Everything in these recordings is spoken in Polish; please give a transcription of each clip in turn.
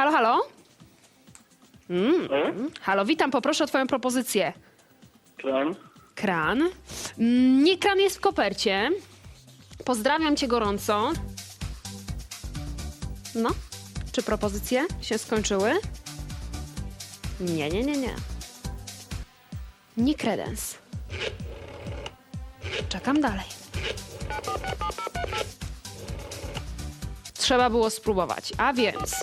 Halo, halo? Mm. E? Halo, witam, poproszę o twoją propozycję. Kran? Kran. Mm, Nie kran jest w kopercie. Pozdrawiam cię gorąco. No, czy propozycje się skończyły? Nie, nie, nie, nie. Nie kredens. Czekam dalej. Trzeba było spróbować, a więc.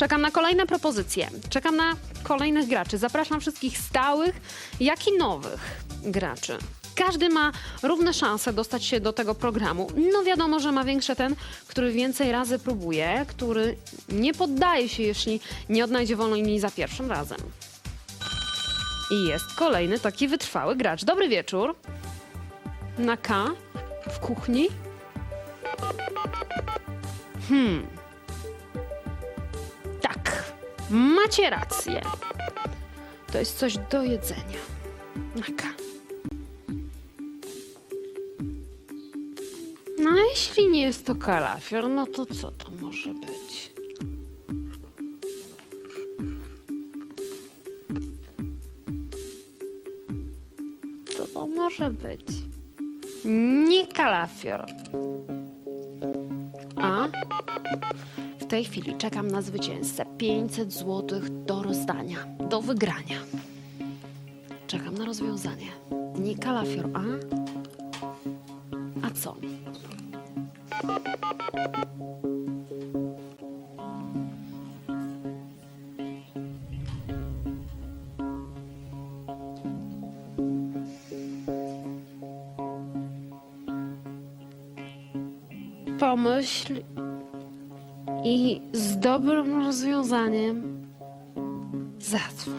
Czekam na kolejne propozycje. Czekam na kolejnych graczy. Zapraszam wszystkich stałych, jak i nowych graczy. Każdy ma równe szanse dostać się do tego programu. No wiadomo, że ma większe ten, który więcej razy próbuje, który nie poddaje się, jeśli nie odnajdzie wolnej linii za pierwszym razem. I jest kolejny taki wytrwały gracz. Dobry wieczór. Na K w kuchni. Hmm. Macie rację. To jest coś do jedzenia. K. No, a jeśli nie jest to kalafior, no to co to może być? Co to może być? Nie kalafior. A? Tej chwili czekam na zwycięzcę. 500 zł do rozdania, do wygrania. Czekam na rozwiązanie. Nie kalafior, a? A co? Dobrym rozwiązaniem zadzwoń.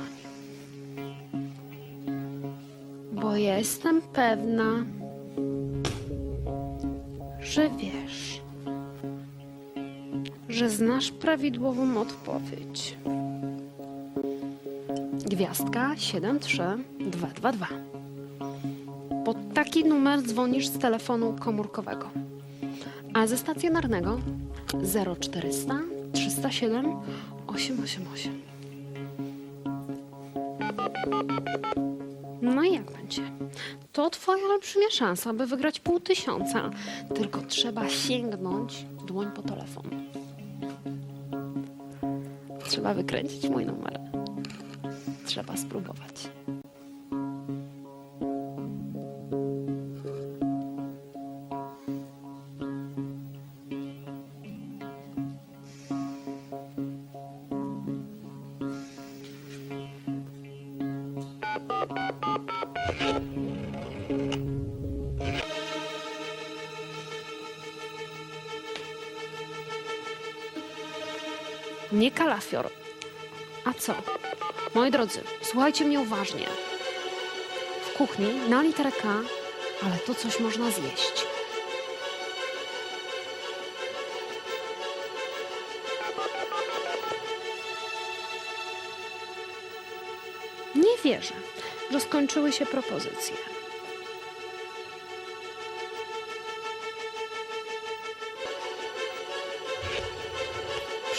Bo jestem pewna, że wiesz, że znasz prawidłową odpowiedź. Gwiazdka 73222. Pod taki numer dzwonisz z telefonu komórkowego. A ze stacjonarnego 0400 307 888. No i jak będzie? To twoja olbrzymia szansa, by wygrać pół tysiąca. Tylko trzeba sięgnąć dłoń po telefon. Trzeba wykręcić mój numer. Trzeba spróbować. Nie kalafior. A co? Moi drodzy, słuchajcie mnie uważnie. W kuchni na literę K, ale to coś można zjeść. Nie wierzę, że skończyły się propozycje.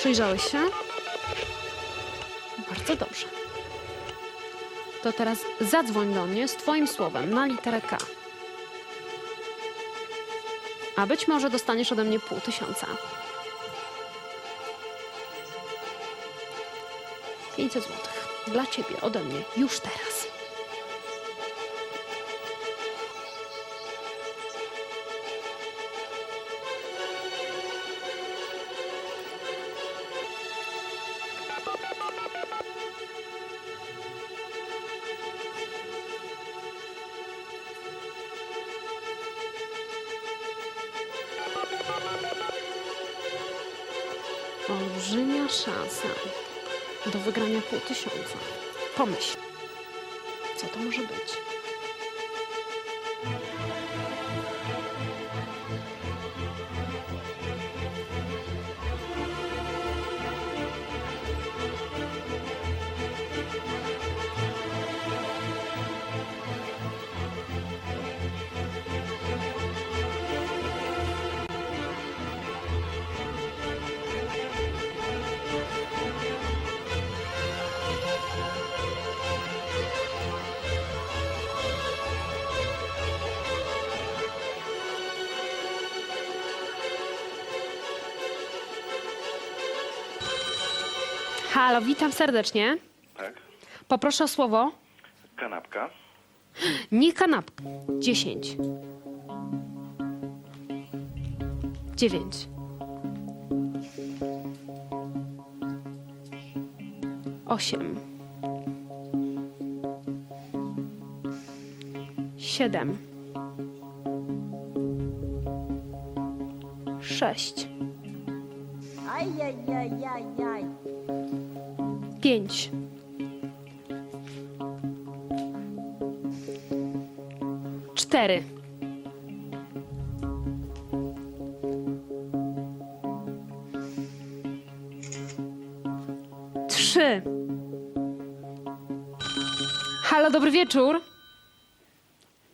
Przyjrzałeś się? Bardzo dobrze. To teraz zadzwoń do mnie z Twoim słowem na literę K. A być może dostaniesz ode mnie pół tysiąca. 500 złotych. Dla Ciebie, ode mnie, już teraz. Olbrzymia szansa do wygrania pół tysiąca. Pomyśl, co to może być? Halo, witam serdecznie. Tak. Poproszę o słowo. Kanapka. Nie kanapka. 10. 9. 8. 7. 6. Aj, aj, aj, aj, aj. 5. Cztery. Trzy. Halo, dobry wieczór.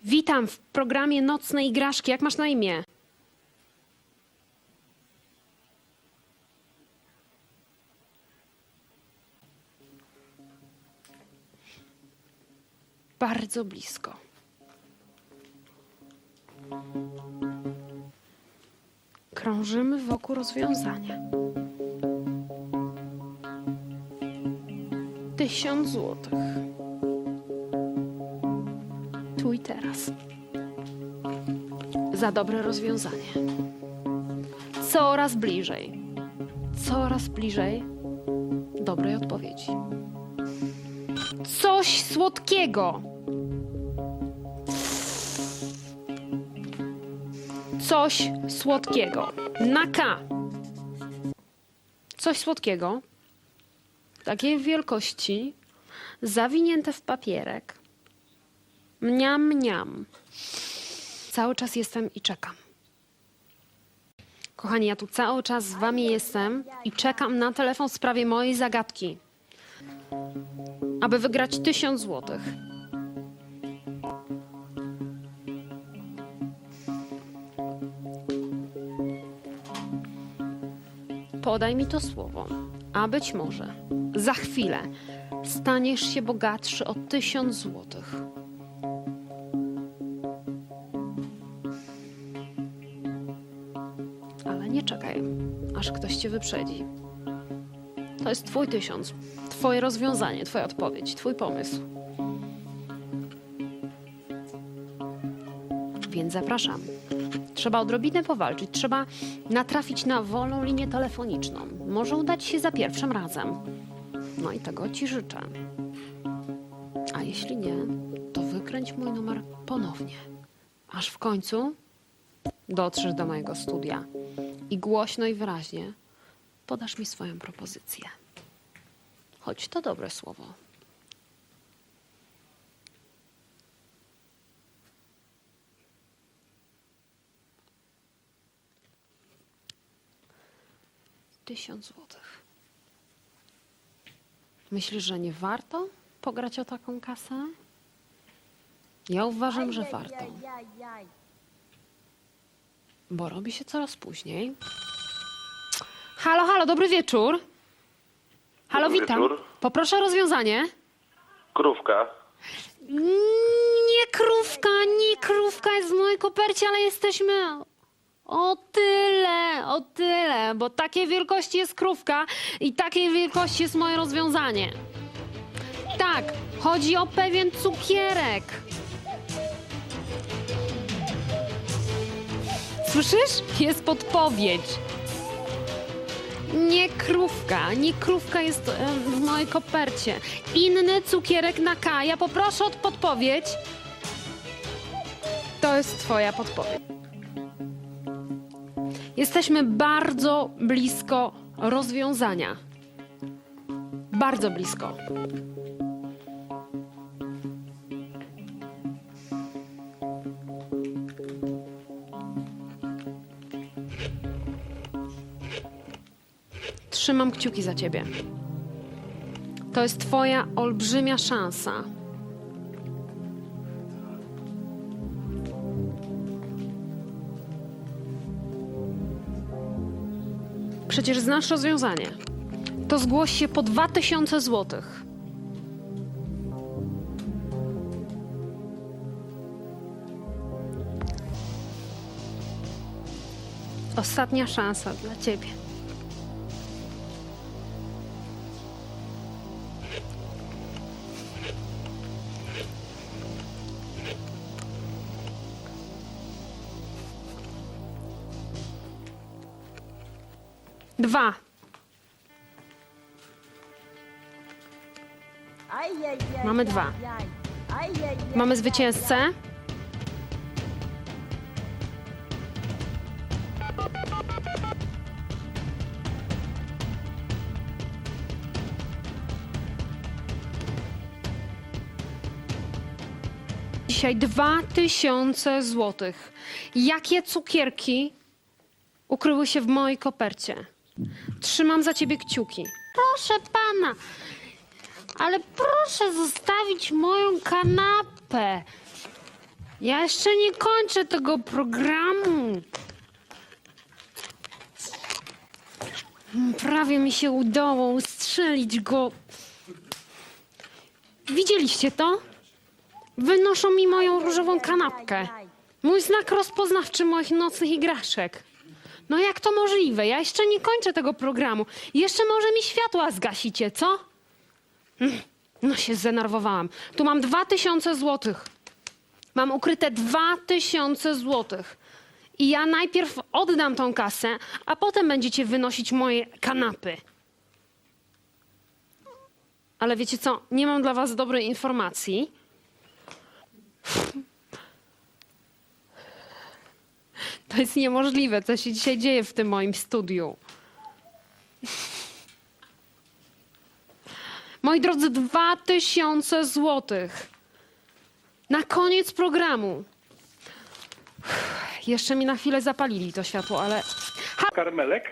Witam w programie Nocne Igraszki. Jak masz na imię? Bardzo blisko. Krążymy wokół rozwiązania. Tysiąc złotych. Tu i teraz. Za dobre rozwiązanie. Coraz bliżej. Coraz bliżej dobrej odpowiedzi. Coś słodkiego. Coś słodkiego. Na K. Coś słodkiego. Takiej wielkości. Zawinięte w papierek. Mniam, mniam. Cały czas jestem i czekam. Kochani, ja tu cały czas z wami jestem i czekam na telefon w sprawie mojej zagadki aby wygrać tysiąc złotych. Podaj mi to słowo, a być może za chwilę staniesz się bogatszy o tysiąc złotych. Ale nie czekaj, aż ktoś cię wyprzedzi. To jest twój tysiąc, twoje rozwiązanie, twoja odpowiedź, twój pomysł. Więc zapraszam. Trzeba odrobinę powalczyć, trzeba natrafić na wolną linię telefoniczną. Może udać się za pierwszym razem. No i tego ci życzę. A jeśli nie, to wykręć mój numer ponownie. Aż w końcu dotrzesz do mojego studia i głośno i wyraźnie podasz mi swoją propozycję. Choć to dobre słowo. Tysiąc złotych. Myślisz, że nie warto pograć o taką kasę? Ja uważam, że warto, bo robi się coraz później. Halo, halo, dobry wieczór. Halo, Dobry witam. wieczór. Poproszę rozwiązanie. Krówka. Nie krówka, nie krówka jest w mojej kopercie, ale jesteśmy o tyle, o tyle, bo takiej wielkości jest krówka i takiej wielkości jest moje rozwiązanie. Tak, chodzi o pewien cukierek. Słyszysz? Jest podpowiedź. Nie krówka, nie krówka jest e, w mojej kopercie. Inny cukierek na K. Ja poproszę o podpowiedź. To jest twoja podpowiedź. Jesteśmy bardzo blisko rozwiązania. Bardzo blisko. Trzymam kciuki za ciebie. To jest twoja olbrzymia szansa. Przecież znasz rozwiązanie. To zgłoś się po 2000 złotych. Ostatnia szansa dla ciebie. Dwa. Mamy dwa. Mamy zwycięzcę. aj. Dzisiaj dwa tysiące złotych. Jakie cukierki ukryły się w mojej kopercie? Trzymam za ciebie kciuki. Proszę pana, ale proszę zostawić moją kanapę. Ja jeszcze nie kończę tego programu. Prawie mi się udało ustrzelić go. Widzieliście to? Wynoszą mi moją różową kanapkę. Mój znak rozpoznawczy moich nocnych igraszek. No jak to możliwe? Ja jeszcze nie kończę tego programu. Jeszcze może mi światła zgasicie, co? Mm, No się zdenerwowałam. Tu mam dwa tysiące złotych. Mam ukryte dwa tysiące złotych. I ja najpierw oddam tą kasę, a potem będziecie wynosić moje kanapy. Ale wiecie co? Nie mam dla was dobrej informacji. To jest niemożliwe, co się dzisiaj dzieje w tym moim studiu. Moi drodzy, dwa tysiące złotych. Na koniec programu. Jeszcze mi na chwilę zapalili to światło, ale. Karmelek?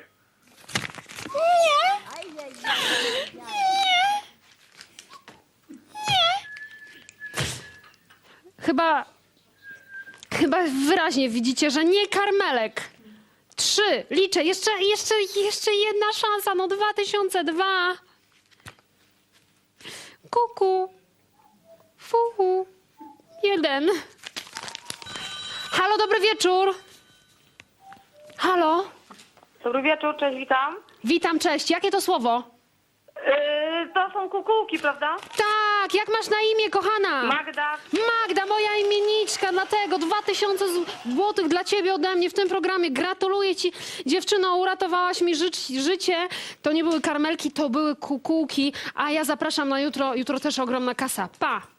Aj, aj, aj. Chyba. Chyba wyraźnie widzicie, że nie karmelek. Trzy, liczę, jeszcze, jeszcze, jeszcze jedna szansa, no 2002. Kuku. Fuhu. Jeden. Halo, dobry wieczór. Halo. Dobry wieczór, cześć, witam. Witam, cześć. Jakie to słowo? Yy, to są kukułki, prawda? Tak, jak masz na imię, kochana? Magda. Magda, moja imienniczka, dlatego 2000 złotych dla ciebie ode mnie w tym programie. Gratuluję ci, dziewczyno, uratowałaś mi żyć, życie. To nie były karmelki, to były kukułki, a ja zapraszam na jutro, jutro też ogromna kasa. Pa!